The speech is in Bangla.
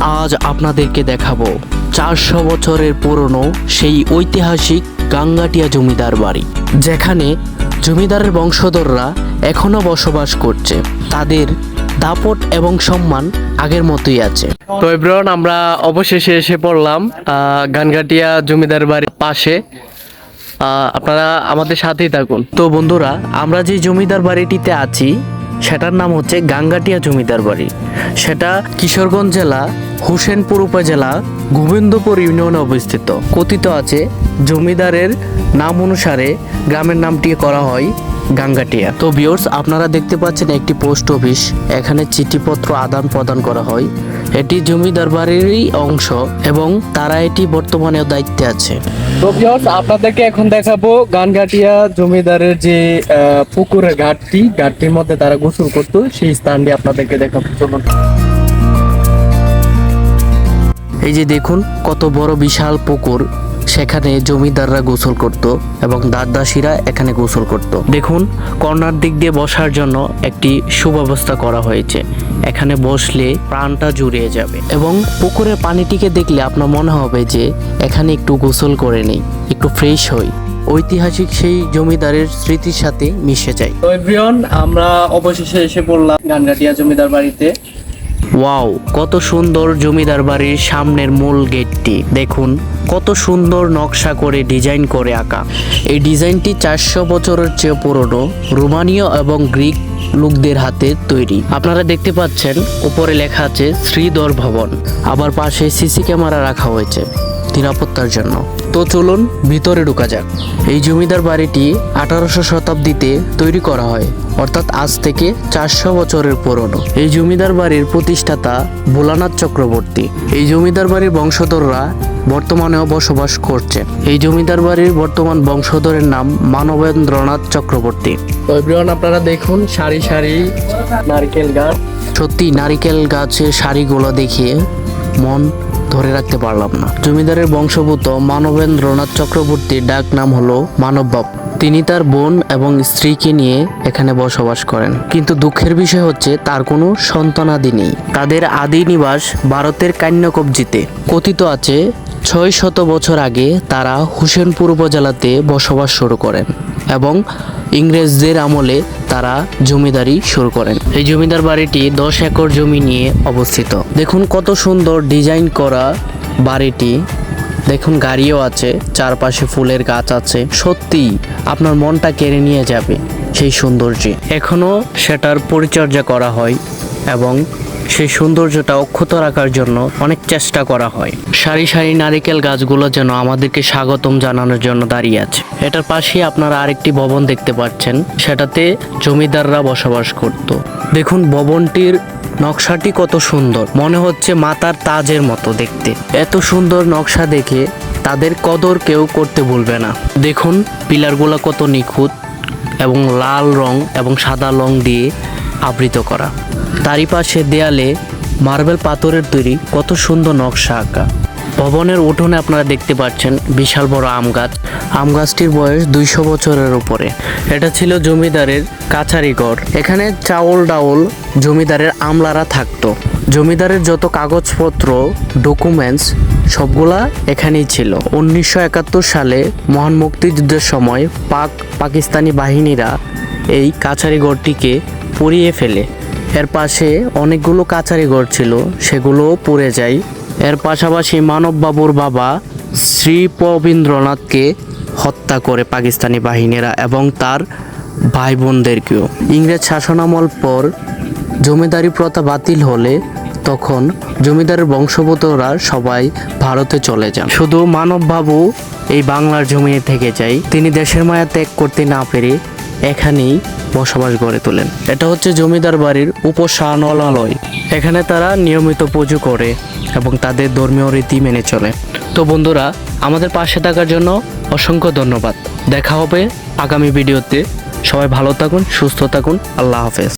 আজ আপনাদেরকে দেখাবো চারশো বছরের পুরনো সেই ঐতিহাসিক গাঙ্গাটিয়া জমিদার বাড়ি যেখানে জমিদারের বংশধররা এখনও বসবাস করছে। তাদের দাপট এবং সম্মান আগের মতোই আছে। তো এব্রন আমরা অবশেষে এসে পড়লাম আহ, গানগাটিয়া জমিদার বাড়ির পাশে। আহ, আপনারা আমাদের সাথেই থাকুন। তো বন্ধুরা আমরা যে জমিদার বাড়িটিতে আছি সেটার নাম হচ্ছে গাঙ্গাটিয়া জমিদার বাড়ি। সেটা কিশোরগঞ্জ জেলা, হুসেনপুর উপজেলা, গোবিন্দপুর ইউনিয়নে অবস্থিত। কথিত আছে, জমিদারের নাম অনুসারে গ্রামের নামটি করা হয় গাঙ্গাটিয়া। তো বিয়র্স আপনারা দেখতে পাচ্ছেন একটি পোস্ট অফিস এখানে চিঠিপত্র আদান প্রদান করা হয়। এটি জমিদার বাড়িরই অংশ এবং তারা এটি বর্তমানে দায়িত্বে আছে। তো ভিউয়ার্স আপনাদেরকে এখন দেখাবো গানগাটিয়া জমিদারের যে পুকুরের ঘাটটি ঘাটটির মধ্যে তারা গোসল করতো সেই স্থানটি আপনাদেরকে দেখাবো চলুন। এই যে দেখুন কত বড় বিশাল পুকুর। সেখানে জমিদাররা গোসল করত এবং দাসদাসীরা এখানে গোসল করত। দেখুন কর্নার দিক দিয়ে বসার জন্য একটি সুব্যবস্থা করা হয়েছে। এখানে বসলে প্রাণটা জুড়িয়ে যাবে। এবং পুকুরের পানিটিকে দেখলে আপনার মনে হবে যে এখানে একটু গোসল করে নেই একটু ফ্রেশ হই। ঐতিহাসিক সেই জমিদারের স্মৃতির সাথে মিশে যায় তো আমরা অবশেষে এসে পড়লাম গানগাটিয়া জমিদার বাড়িতে। ওয়াও, কত সুন্দর জমিদার বাড়ির সামনের মূল গেটটি। দেখুন, কত সুন্দর নকশা করে ডিজাইন করে আঁকা। এই ডিজাইনটি চারশো বছরের চেয়ে পুরনো, রোমানীয় এবং গ্রিক লোকদের হাতে তৈরি। আপনারা দেখতে পাচ্ছেন, উপরে লেখা আছে শ্রীধর ভবন আবার পাশে সিসি ক্যামেরা রাখা হয়েছে। নিরাপত্তার জন্য। তো চলুন ভিতরে ঢুকা যাক। এই জমিদার বাড়িটি আঠারোশো শতাব্দীতে তৈরি করা হয়, অর্থাৎ আজ থেকে চারশো বছরের পুরনো। এই জমিদার বাড়ির প্রতিষ্ঠাতা ভোলানাথ চক্রবর্তী। এই জমিদার বাড়ির বংশধররা বর্তমানেও বসবাস করছে এই জমিদার বাড়ির বর্তমান বংশধরের নাম মানবেন্দ্রনাথ চক্রবর্তী। আপনারা দেখুন সারি সারি নারকেল গাছ। সত্যি, নারিকেল গাছের সারিগুলো দেখিয়ে মন ধরে রাখতে পারলাম না। জমিদারের বংশভূত মানবেন্দ্রনাথ চক্রবর্তীর ডাক নাম হলো মানববাব তিনি তার বোন এবং স্ত্রীকে নিয়ে এখানে বসবাস করেন। কিন্তু দুঃখের বিষয় হচ্ছে, তার কোনো সন্তানাদি নেই। তাদের আদি নিবাস ভারতের কান্যকবজিতে। কথিত আছে, ছয় শত বছর আগে তারা হুসেনপুর উপজেলাতে বসবাস শুরু করেন এবং ইংরেজদের আমলে তারা জমিদারি শুরু করেন। এই জমিদার বাড়িটি দশ একর জমি নিয়ে অবস্থিত। দেখুন কত সুন্দর ডিজাইন করা বাড়িটি। দেখুন গাড়িও আছে, চারপাশে ফুলের গাছ আছে। সত্যি আপনার মনটা কেড়ে নিয়ে যাবে সেই সৌন্দর্যে। এখনও সেটার পরিচর্যা করা হয় এবং সেই সৌন্দর্যটা অক্ষত রাখার জন্য অনেক চেষ্টা করা হয়। সারি সারি নারিকেল গাছগুলো যেন আমাদেরকে স্বাগতম জানানোর জন্য দাঁড়িয়ে আছে। এটার পাশেই আপনারা আরেকটি ভবন দেখতে পাচ্ছেন। সেটাতে জমিদাররা বসবাস করত। দেখুন ভবনটির নকশাটি কত সুন্দর। মনে হচ্ছে মাতার তাজের মতো দেখতে। এত সুন্দর নকশা দেখে তাদের কদর কেউ করতে ভুলবে না। দেখুন পিলারগুলো কত নিখুঁত এবং লাল রং এবং সাদা রং দিয়ে আবৃত করা। তারই পাশে দেয়ালে মার্বেল পাথরের তৈরি কত সুন্দর নকশা আঁকা। ভবনের উঠোনে আপনারা দেখতে পাচ্ছেন বিশাল বড় আম গাছ। আম গাছটির বয়স দুইশো বছরের উপরে। এটা ছিল জমিদারের কাছারি ঘর। এখানে চাউল ডাউল জমিদারের আমলারা থাকতো। জমিদারের যত কাগজপত্র ডকুমেন্টস সবগুলা এখানেই ছিল। উনিশশো একাত্তর সালে মহান মুক্তিযুদ্ধের সময় পাক পাকিস্তানি বাহিনীরা এই কাছারি ঘরটিকে পুড়িয়ে ফেলে। এর পাশে অনেকগুলো কাছারি ঘর ছিল সেগুলোও পুড়ে যায়। এর পাশাপাশি মানববাবুর বাবা শ্রী পবীন্দ্রনাথকে হত্যা করে পাকিস্তানি বাহিনীরা এবং তার ভাই বোনদেরকেও ইংরেজ শাসনামল পর জমিদারি প্রথা বাতিল হলে তখন জমিদারের বংশগতরা সবাই ভারতে চলে যান। শুধু মানববাবু এই বাংলার জমি থেকে যায়, তিনি দেশের মায়া ত্যাগ করতে না পেরে এখানেই বসবাস গড়ে তোলেন। এটা হচ্ছে জমিদার বাড়ির উপসানালয় এখানে তারা নিয়মিত পুজো করে এবং তাদের ধর্মীয় রীতি মেনে চলে। তো বন্ধুরা, আমাদের পাশে থাকার জন্য অসংখ্য ধন্যবাদ। দেখা হবে আগামী ভিডিওতে। সবাই ভালো থাকুন, সুস্থ থাকুন। আল্লাহ হাফেজ।